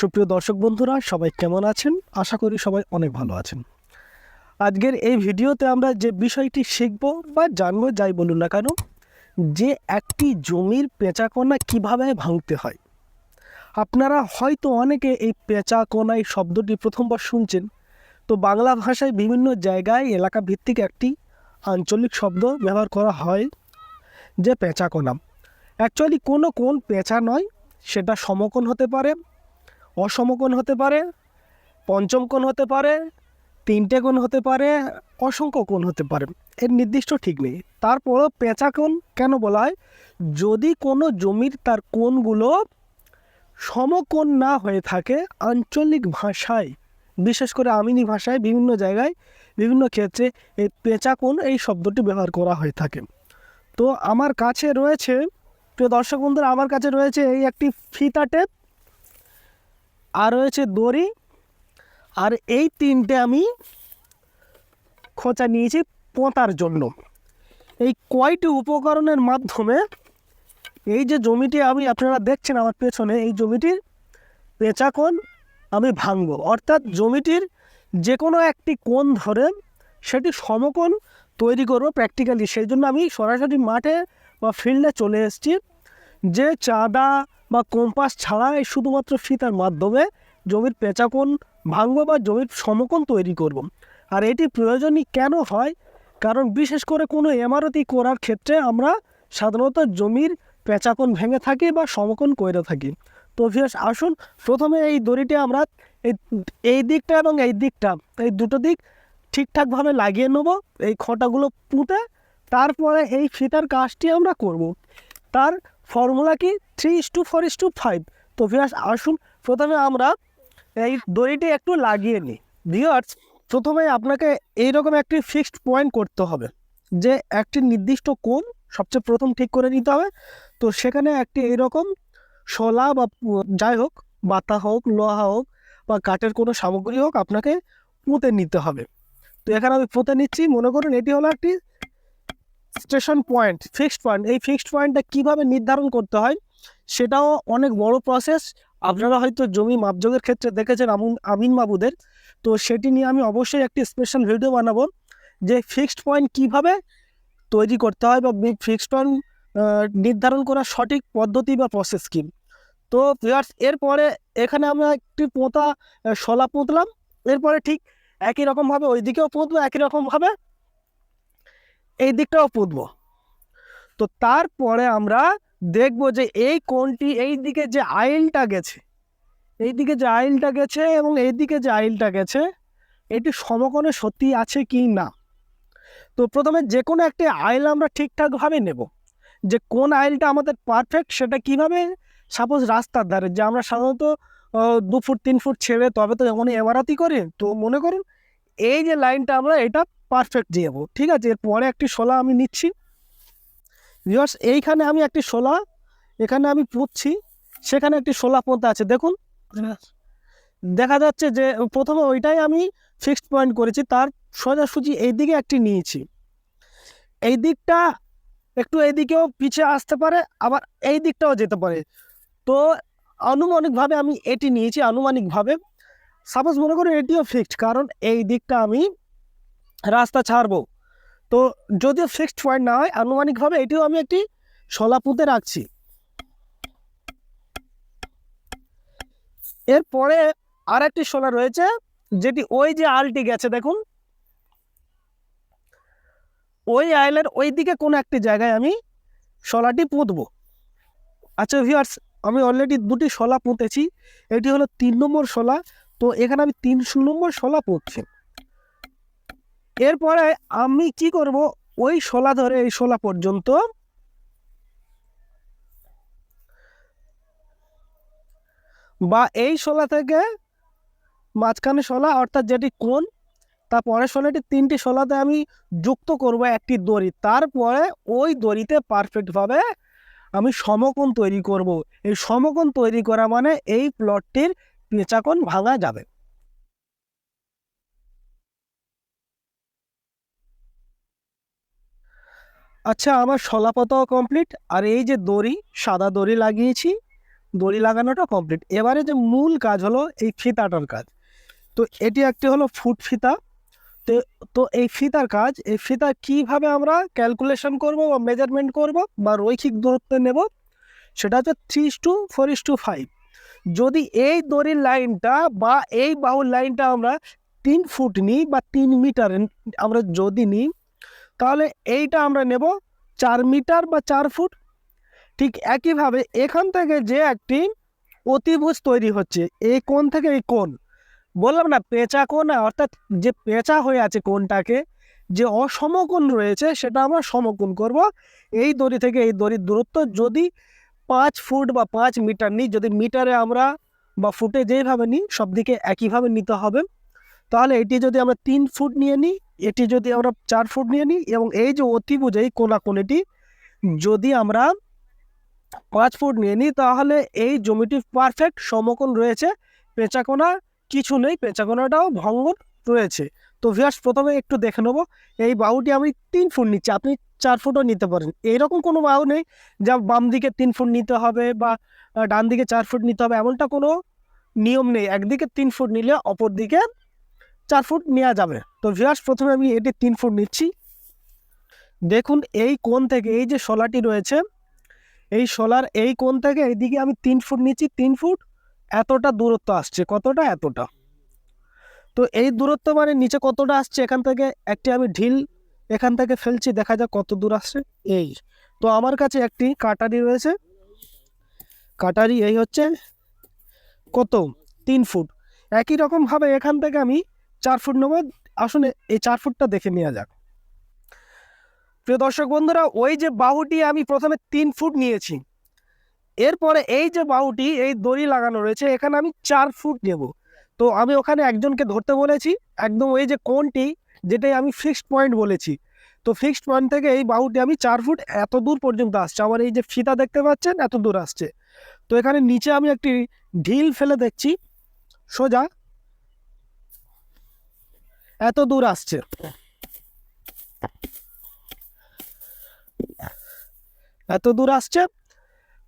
সুপ্রিয় দর্শক বন্ধুরা, সবাই কেমন আছেন? আশা করি সবাই অনেক ভালো আছেন। আজকের এই ভিডিওতে আমরা যে বিষয়টি শিখব বা জানব, যাই বলুন না কেন, যে একটি জমির পেঁচাকোনা কীভাবে ভাঙতে হয়। আপনারা হয়তো অনেকে এই পেঁচাকোনা এই শব্দটি প্রথমবার শুনছেন। তো বাংলা ভাষায় বিভিন্ন জায়গায় এলাকা ভিত্তিক একটি আঞ্চলিক শব্দ ব্যবহার করা হয়, যে পেঁচাকোনা। অ্যাকচুয়ালি কোনো কোন পেঁচা নয়, সেটা সমকোণ হতে পারে অসমকোণ হতে পারে পঞ্চম কোণ হতে পারে তিনটে কোণ হতে পারে অসংখ্য কোণ হতে পারে। এর নির্দিষ্ট ঠিক নেই। তারপরও পেঁচা কোণ কেন বলা হয়? যদি কোনো জমির তার কোণগুলো সমকোণ না হয়ে থাকে আঞ্চলিক ভাষায়, বিশেষ করে আমিনি ভাষায় বিভিন্ন জায়গায়, বিভিন্ন ক্ষেত্রে এই পেঁচা কোণ এই শব্দটি ব্যবহার করা হয়ে থাকে। তো আমার কাছে রয়েছে, প্রিয় দর্শক বন্ধুরা, আমার কাছে রয়েছে এই একটি ফিতা টেপ। আর রয়েছে দড়ি, আর এই তিনটে আমি খোঁচা নিয়েছি পোঁতার জন্য। এই কয়টি উপকরণের মাধ্যমে এই যে জমিটি আমি আপনারা দেখছেন আমার পেছনে, এই জমিটির পেঁচা কোণ আমি ভাঙবো। অর্থাৎ জমিটির যে কোনো একটি কোণ ধরে সেটি সমকোণ তৈরি করব প্র্যাকটিক্যালি সেই জন্য আমি সরাসরি মাঠে বা ফিল্ডে চলে এসেছি। যে চাঁদা বা কম্পাস ছাড়া শুধুমাত্র ফিতার মাধ্যমে জমির পেঁচাকোণ ভাঙবো বা জমির সমকোণ তৈরি করব। আর এটি প্রয়োজনই কেন হয় কারণ বিশেষ করে কোনো এমারতি করার ক্ষেত্রে আমরা সাধারণত জমির পেঁচাকোণ ভেঙে থাকি বা সমকোণ করে থাকি তো ভিয়াস আসুন প্রথমে এই দড়িটি আমরা এই এই দিকটা এবং এই দিকটা, এই দুটো দিক ঠিকঠাকভাবে লাগিয়ে নেব, এই খটাগুলো পুঁতে, তারপরে এই ফিতার কাজটি আমরা করব। তার ফর্মুলা কি three is two four is two five তো ভিয়াস আসুন, প্রথমে আমরা এই দড়িটি একটু লাগিয়ে নিই। ভিওয়ার্স প্রথমে আপনাকে এইরকম একটি ফিক্সড পয়েন্ট করতে হবে, যে একটি নির্দিষ্ট কোণ সবচেয়ে প্রথম ঠিক করে নিতে হবে। তো সেখানে একটি এইরকম শলা বা যাই হোক, বাতা হোক, লোহা হোক বা কাঠের কোনো সামগ্রী হোক আপনাকে পুঁতে নিতে হবে। তো এখানে আমি পুঁতে নিচ্ছি, মনে করুন এটি হলো একটি স্টেশন পয়েন্ট ফিক্সড পয়েন্ট এই ফিক্সড পয়েন্টটা কীভাবে নির্ধারণ করতে হয়? সেটাও অনেক বড় প্রসেস আপনারা হয়তো জমি মাপযোগের ক্ষেত্রে দেখেছেন আমুন বাবুদের। তো সেটি নিয়ে আমি অবশ্যই একটি স্পেশাল ভিডিও বানাবো, যে ফিক্সড পয়েন্ট কীভাবে তৈরি করতে হয় বা ফিক্সড পয়েন্ট নির্ধারণ করার সঠিক পদ্ধতি বা প্রসেস কী। তো ভিউয়ার্স এরপরে এখানে আমরা একটি পোঁতা শলা পুঁতলাম। এরপরে ঠিক একই রকমভাবে ওই দিকেও পুঁতবো, একই রকমভাবে এই দিকটাও পুঁতবো। তো তারপরে আমরা দেখব যে এই কোণটি এই দিকে যে আইলটা গেছে এই দিকে যে আইলটা গেছে এবং এই দিকে যে আইলটা গেছে, এটি সমকোণে সত্যি আছে কি না? তো প্রথমে যে কোনো একটি আইল আমরা ঠিকঠাকভাবে নেব। যে কোন আইলটা আমাদের পারফেক্ট সেটা কীভাবে? সাপোজ রাস্তার ধারে, যে আমরা সাধারণত দু ফুট, তিন ফুট ছেড়ে তবে তো যেমন এমারাতি করি, তো মনে করুন এই যে লাইনটা আমরা এটা পারফেক্ট দিয়ে ঠিক আছে? এরপরে একটি শোলা আমি নিচ্ছি। ভিউয়ার্স এইখানে আমি একটি শোলা, এখানে আমি পুঁতছি, সেখানে একটি শোলা পোঁতা আছে, দেখুন। দেখা যাচ্ছে যে, প্রথমে ওইটাই আমি ফিক্সড পয়েন্ট করেছি, তার সোজাসুজি এই দিকে একটি নিয়েছি। এই দিকটা একটু এই দিকেও পিছিয়ে আসতে পারে, আবার এই দিকটাও যেতে পারে। তো আনুমানিকভাবে আমি এটি নিয়েছি, আনুমানিকভাবে। সাপোজ মনে করুন এটিও ফিক্সড কারণ এই দিকটা আমি রাস্তা ছাড়বো। তো যদিও ফিক্সড পয়েন্ট না হয়, আনুমানিকভাবে এটিও আমি একটি শলা পুঁতে রাখছি। এরপরে আর একটি শোলা রয়েছে, যেটি ওই যে আলটি গেছে, দেখুন। ওই আইলের ওই দিকে কোনো একটি জায়গায় আমি শলাটি পুঁতবো। আচ্ছা ভিউয়ার্স আমি অলরেডি দুটি শলা পুঁতেছি, এটি হলো তিন নম্বর শলা, তো এখানে আমি তিনশো নম্বর শলা পুঁতছি। এরপরে আমি কি করব? ওই শোলা ধরে, এই শোলা পর্যন্ত বা এই শোলা থেকে মাঝখানে শোলা, অর্থাৎ যেটি কোণ তারপরে শোলাটি তিনটি শোলাতে আমি যুক্ত করব একটি দড়ি। তারপরে ওই দড়িতে পারফেক্টভাবে আমি সমকোণ তৈরি করব। এই সমকোণ তৈরি করা মানে এই প্লটটির পেঁচাকোণ ভাঙা যাবে। আচ্ছা আমার শলা পাতাও কমপ্লিট আর এই যে দড়ি, সাদা দড়ি লাগিয়েছি, দড়ি লাগানোটা কমপ্লিট এবারে যে মূল কাজ হলো এই ফিতাটার কাজ। তো এটি একটি হলো ফুট ফিতা। তো তো এই ফিতার কাজ, এই ফিতা কীভাবে আমরা ক্যালকুলেশন করব বা মেজারমেন্ট করব বা রৈখিক দূরত্ব নেব, সেটা হচ্ছে three two four two five যদি এই দড়ির লাইনটা বা এই বাহুর লাইনটা আমরা তিন ফুট নিই বা তিন মিটার আমরা যদি নিই তাহলে এইটা আমরা নেব চার মিটার বা চার ফুট। ঠিক একইভাবে এখান থেকে যে একটি অতিভুজ তৈরি হচ্ছে এই কোণ থেকে এই কোণ। বললাম না, পেঁচা কোণ অর্থাৎ যে পেঁচা হয়ে আছে কোণটাকে, যে অসমকোণ রয়েছে সেটা আমরা সমকোণ করব। এই দড়ি থেকে এই দড়ির দূরত্ব যদি পাঁচ ফুট বা পাঁচ মিটার নিই, যদি মিটারে আমরা বা ফুটে যেইভাবে নিই সব দিকে একইভাবে নিতে হবে। তাহলে এটি যদি আমরা তিন ফুট নিয়ে নিই এটি যদি আমরা চার ফুট নিয়ে নিই এবং এই যে অতিভুজ, এই কোনাকুনিটি যদি আমরা পাঁচ ফুট নিয়ে নিই, তাহলে এই জমিটি পারফেক্ট সমকোণ রয়েছে। পেঁচাকোনা কিছু নেই, পেঁচাকোনাটাও ভঙ্গন রয়েছে। তো ভিয়ার্স প্রথমে একটু দেখে নেব। এই বাহুটি আমি তিন ফুট নিচ্ছি, আপনি চার ফুটও নিতে পারেন। এইরকম কোনো বাহু নেই যা বাম দিকে তিন ফুট নিতে হবে বা ডান দিকে চার ফুট নিতে হবে, এমনটা কোনো নিয়ম নেই। একদিকে তিন ফুট নিলে অপর দিকে চার ফুট নেওয়া যাবে। তো ভিয়ার্স প্রথমে আমি এটি তিন ফুট নিচ্ছি। দেখুন, এই কোণ থেকে এই যে শলাটি রয়েছে, এই শলার এই কোণ থেকে এইদিকে আমি তিন ফুট নিচ্ছি। তিন ফুট এতটা দূরত্ব আসছে, কতটা? এতটা। তো এই দূরত্ব মানে নিচে কতটা আসছে? এখান থেকে একটি আমি ঢিল এখান থেকে ফেলছি, দেখা যাক কত দূর আসছে। এই, তো আমার কাছে একটি কাটারি রয়েছে। কাটারি এই হচ্ছে কত? তিন ফুট। একই রকমভাবে এখান থেকে আমি চার ফুট নেব। আসুন এই চার ফুটটা দেখে নেওয়া যাক। প্রিয় দর্শক বন্ধুরা, ওই যে বাহুটি আমি প্রথমে তিন ফুট নিয়েছি। এরপরে এই যে বাহুটি, এই দড়ি লাগানো রয়েছে, এখানে আমি চার ফুট নেব। তো আমি ওখানে একজনকে ধরতে বলেছি, একদম ওই যে কোনটি যেটাই আমি ফিক্সড পয়েন্ট বলেছি। তো ফিক্সড পয়েন্ট থেকে এই বাহুটি আমি চার ফুট এত দূর পর্যন্ত আসছে। আমার এই যে ফিতা দেখতে পাচ্ছেন, এত দূর আসছে। তো এখানে নিচে আমি একটি ঢিল ফেলে দেখছি। সোজা এত দূর আসছে। এত দূর আসছে।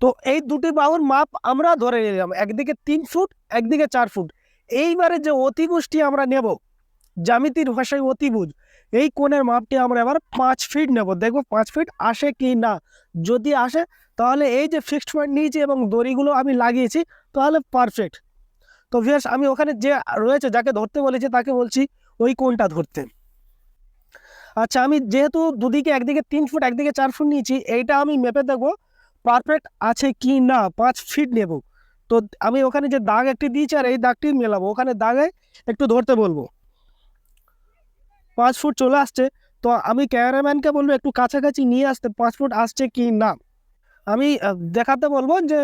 তো এই দুটি বাহুর মাপ আমরা ধরে নিলাম, একদিকে তিন ফুট, একদিকে চার ফুট। এইবারে যে অতিভুজটি আমরা নেব, জ্যামিতির ভাষায় অতিভুজ, এই কোণের মাপটি আমরা এবার পাঁচ ফিট নেব। দেখব পাঁচ ফিট আসে কি না। যদি আসে, তাহলে এই যে ফিক্সড পয়েন্ট নিয়েছি এবং দড়িগুলো আমি লাগিয়েছি, তাহলে পারফেক্ট তো ভিয়াস আমি ওখানে যে রয়েছে, যাকে ধরতে বলেছি, তাকে বলছি ওই কোনটা ধরতে। আচ্ছা আমি যেহেতু দুদিকে একদিকে তিন ফুট, একদিকে চার ফুট নিয়েছি, এইটা আমি মেপে দেখব পারফেক্ট আছে কি না, পাঁচ ফিট নেব। তো আমি ওখানে যে দাগ একটি দিয়েছি আর এই দাগটি মেলাবো, ওখানে দাগে একটু ধরতে বলব। পাঁচ ফুট চলে আসছে, তো আমি ক্যামেরাম্যানকে বলব একটু কাছাকাছি নিয়ে আসতে, পাঁচ ফুট আসছে কি না? আমি দেখাতে বলব যে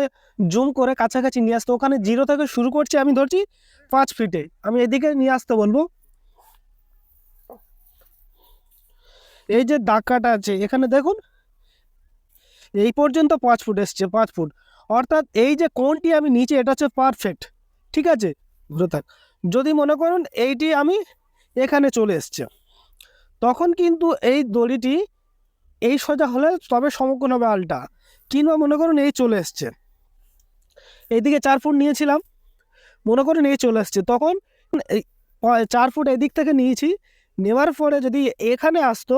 জুম করে কাছাকাছি নিয়ে আসতে, ওখানে জিরো থেকে শুরু করছি, আমি ধরছি পাঁচ ফিটে। আমি এদিকে নিয়ে আসতে বলব। এই যে দাগ আছে, এখানে দেখুন। এই পর্যন্ত পাঁচ ফুট এসছে, পাঁচ ফুট। অর্থাৎ এই যে কোনটি আমি নিচে, এটা হচ্ছে পারফেক্ট ঠিক আছে? ঘুরে থাক। যদি মনে করুন, এইটি আমি এখানে চলে এসছে। তখন কিন্তু এই দড়িটি এই সোজা হলে তবে সমকোণ হবে আলটা। কিংবা মনে করুন, এই চলে এসছে। এইদিকে চার ফুট নিয়েছিলাম। মনে করুন, এই চলে এসছে। তখন চার ফুট এদিক থেকে নিয়েছি। নেওয়ার পরে যদি এখানে আসতো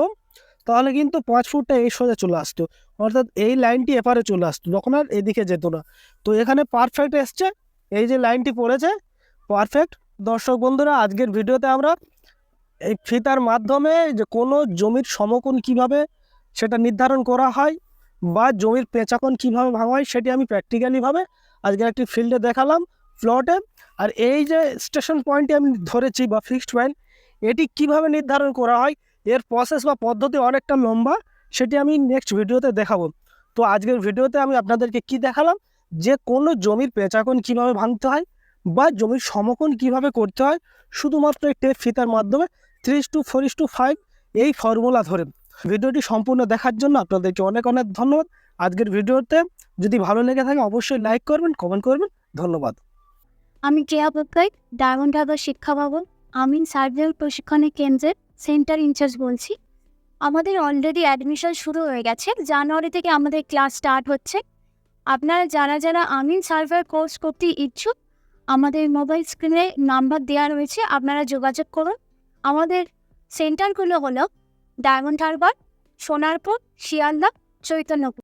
তাহলে কিন্তু পাঁচ ফুটটা এই সোজা চলে আসতো। অর্থাৎ এই লাইনটি এপারে চলে আসতো তখন আর এদিকে যেত না। তো এখানে পারফেক্ট এসছে, এই যে লাইনটি পড়েছে পারফেক্ট দর্শক বন্ধুরা, আজকের ভিডিওতে আমরা এই ফিতার মাধ্যমে যে কোনো জমির সমকোণ কীভাবে সেটা নির্ধারণ করা হয় বা জমির পেঁচাকোণ কীভাবে ভাঙা হয় সেটি আমি প্র্যাকটিক্যালিভাবে আজকের একটি ফিল্ডে দেখালাম প্লটে আর এই যে স্টেশন পয়েন্টটি আমি ধরেছি বা ফিক্সড পয়েন্ট এটি কীভাবে নির্ধারণ করা হয় এর প্রসেস বা পদ্ধতি অনেকটা লম্বা, সেটি আমি নেক্সট ভিডিওতে দেখাবো। তো আজকের ভিডিওতে আমি আপনাদেরকে কি দেখালাম? যে কোনো জমির পেঁচাকোণ কীভাবে ভাঙতে হয় বা জমির সমকোণ কীভাবে করতে হয়, শুধুমাত্র এই টেপ ফিতার মাধ্যমে three two four two five এই ফর্মুলা ধরে। ভিডিওটি সম্পূর্ণ দেখার জন্য আপনাদেরকে অনেক অনেক ধন্যবাদ। আজকের ভিডিওতে যদি ভালো লেগে থাকে, অবশ্যই লাইক করবেন কমেন্ট করবেন। ধন্যবাদ। আমি কেয়া বকাই ডায়মন্ড হারবার শিক্ষা ভবন, আমিন সার্ভেল প্রশিক্ষণের কেন্দ্রের সেন্টার ইনচার্জ বলছি। আমাদের অলরেডি অ্যাডমিশন শুরু হয়ে গেছে। জানুয়ারি থেকে আমাদের ক্লাস স্টার্ট হচ্ছে। আপনারা যারা যারা আমিন সার্ভার কোর্স করতে ইচ্ছুক, আমাদের মোবাইল স্ক্রিনে নাম্বার দেওয়া রয়েছে, আপনারা যোগাযোগ করুন। আমাদের সেন্টারগুলো হলো ডায়মন্ড হারবার, সোনারপুর, শিয়ালদা, চৈতন্যপুর।